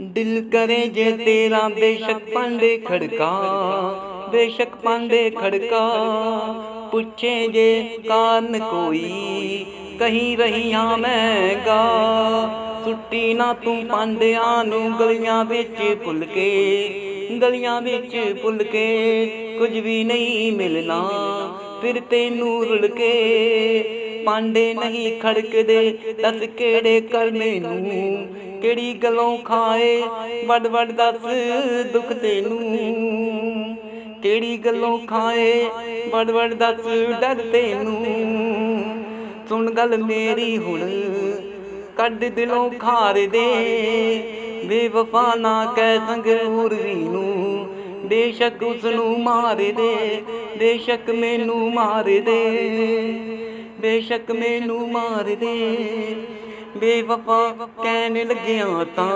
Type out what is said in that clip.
ਦਿਲ ਕਰੇ ਜੇ ਤੇਰਾ ਬੇਸ਼ੱਕ ਪਾਂਡੇ ਖੜਕਾ, ਬੇਸ਼ੱਕ ਪਾਂਡੇ ਖੜਕਾ। ਪੁੱਛੇ ਜੇ ਕਾਰਨ ਕੋਈ, ਕਹੀਂ ਰਹੀਆਂ ਮੈਂ ਗਾ। ਸੁੱਟੀ ਨਾ ਤੂੰ ਪਾਂਡਿਆਂ ਨੂੰ ਗਲੀਆਂ ਵਿੱਚ ਭੁੱਲ ਕੇ, ਗਲੀਆਂ ਵਿੱਚ ਭੁੱਲ ਕੇ। ਕੁਝ ਵੀ ਨਹੀਂ ਮਿਲਣਾ, ਫਿਰ ਤੈਨੂੰ ਰੁਲ ਕੇ। ਪਾਂਡੇ ਨਹੀਂ ਖੜਕਦੇ, ਦੱਸ ਕਿਹੜੇ ਕਰਨੇ ਨੂੰ? ਕਿਹੜੀ ਗੱਲੋਂ ਖਾਏ? ਵੱਡ ਵੱਡ ਦੱਸ ਦੁੱਖ ਤੈਨੂੰ। ਕਿਹੜੀ ਗੱਲੋਂ ਖਾਏ? ਵੱਡ ਵੱਡ ਦੱਸ ਡਰ ਤੈਨੂੰ। ਸੁਣ ਗੱਲ ਮੇਰੀ ਹੁਣ, ਕੱਢ ਦਿਲੋਂ ਖਾਰ ਦੇ। ਬੇਵਫਾ ਨਾ ਕਹਿ ਸੰਗਰੂਰ ਵੀ ਨੂੰ। ਬੇਸ਼ੱਕ ਉਸ ਨੂੰ ਮਾਰ ਦੇ, ਬੇਸ਼ੱਕ ਮੈਨੂੰ ਮਾਰ ਦੇ। ਬੇਸ਼ੱਕ ਮੈਨੂੰ ਮਾਰ ਦੇ। ਬੇਵਫਾ ਕਹਿਣ ਲੱਗਿਆ ਤਾਂ